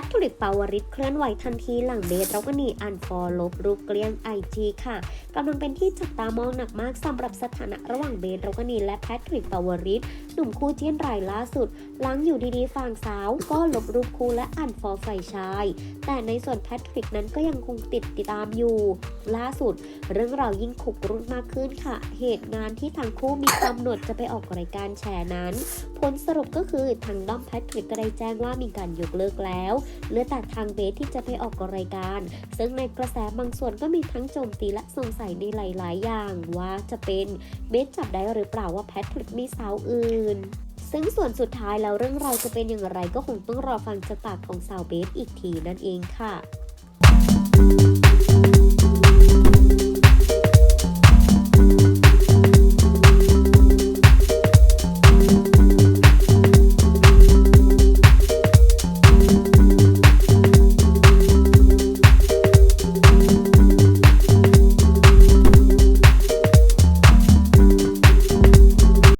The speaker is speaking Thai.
ทริกปาวริศเคลื่อนไหวทันทีหลังเบสราก็หนีอันฟอลลบรูปเกลี้ยงไอจีค่ะกำลังเป็นที่จับตามองหนักมากสำหรับสถานะระหว่างเบสราก็หนีและแพทริกปาวริศหนุ่มคู่เจิ้นรายล่าสุด หลังอยู่ดีๆฝั่งสาว ก็ลบรูปคู่และอันฟอลฝ่ายชาย แต่ในส่วนแพทริกนั้นก็ยังคงติดติดตามอยู่ ล่าสุด เรื่องราวยิ่งขุกรุ่นมากขึ้นค่ะ เหตุงานที่ทั้งคู่มีกำหนดจะไปออกรายการแชร์นั้น ผลสรุปก็คือทางด้อมแพทริกก็ได้แจ้งว่ามีการยกเลิกแล้วเหลือแต่ทางเบสที่จะไปออกรายการ ซึ่งในกระแสบางส่วนก็มีทั้งโจมตีและสงสัยในหลาย ๆ อย่างว่าจะเป็นเบสจับได้หรือเปล่าว่าแพทริกมีสาวอื่นซึ่งส่วนสุดท้ายแล้วเรื่องราวจะเป็นอย่างไรก็คงต้องรอฟังจากปากของสาวเบสอีกทีนั่นเองค่ะ